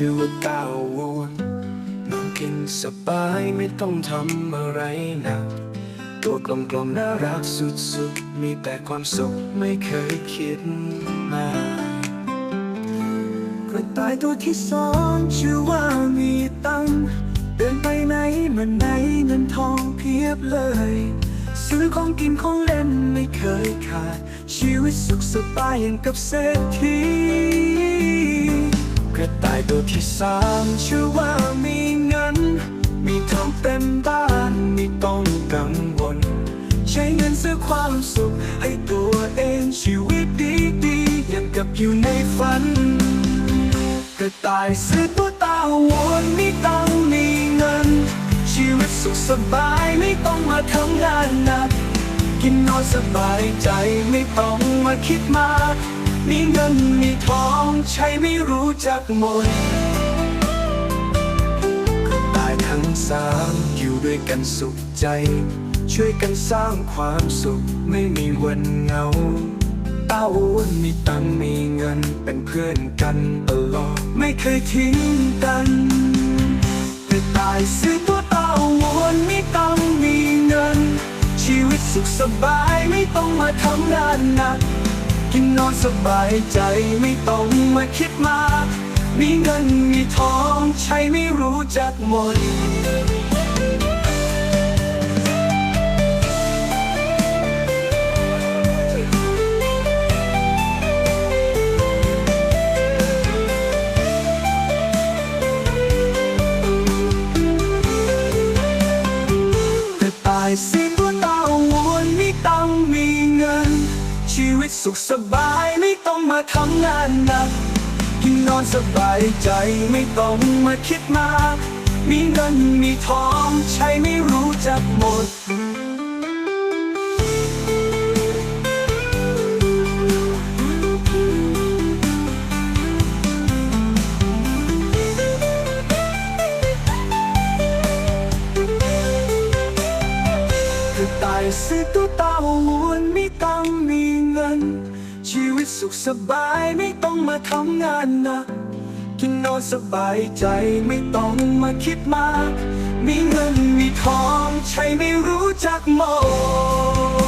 ชื่อว่าก้าววูนนอนกินสบายไม่ต้องทำอะไรหนักตัวกลมกลมน่ารักสุดๆ มีแต่ความสุขไม่เคยคิดมากระต่ายตัวที่สองชื่อว่ามีตัง เดินไปไหนมันไหนเงินทองเพียบเลย ซื้อของกินของเล่นไม่เคยขาด ชีวิตสุขสบายอย่างกับเศรษฐี กระต่ายตัวที่สามชื่อว่ามีเงิน มีทองเต็มบ้านไม่ต้องกังวล ใช้เงินซื้อความสุขให้ตัวเองชีวิตดีๆอย่างกับอยู่ในฝัน กระต่ายซื้อตัวตาวนไม่ต้องมีเงิน ชีวิตสุขสบายไม่ต้องมาทำงานหนัก กินนอนสบายใจไม่ต้องมาคิดมาก มีเงินมีทองใช้ไม่รู้จักหมดตายทั้งสามอยู่ด้วยกันสุขใจ ช่วยกันสร้างความสุขไม่มีวันเหงาตาอ้วนมีตังมีเงินเป็นเพื่อนกันตลอดไม่เคยทิ้งกันกระต่ายซื้อตัวเต่าวนมีตังมีเงิน ชีวิตสุขสบายไม่ต้องมาทำงานหนัก อนสบายใจไม่ต้องมาคิดมาก มีเงินมีทองใช้ไม่รู้จักหมดแต่ตายสิ วิตสุขสบายไม่ต้องมาทำงานหนัก กินนอนสบายใจไม่ต้องมาคิดมาก มีเงินมีทองใช้ไม่รู้จักหมดตายซื้อตัวเตาวนไม่ต้องมี เงิน ชีวิตสุขสบายไม่ต้องมาทำงานนะกกินนอนสบายใจไม่ต้องมาคิดมาก มีเงินมีทองใช้ไม่รู้จักหมด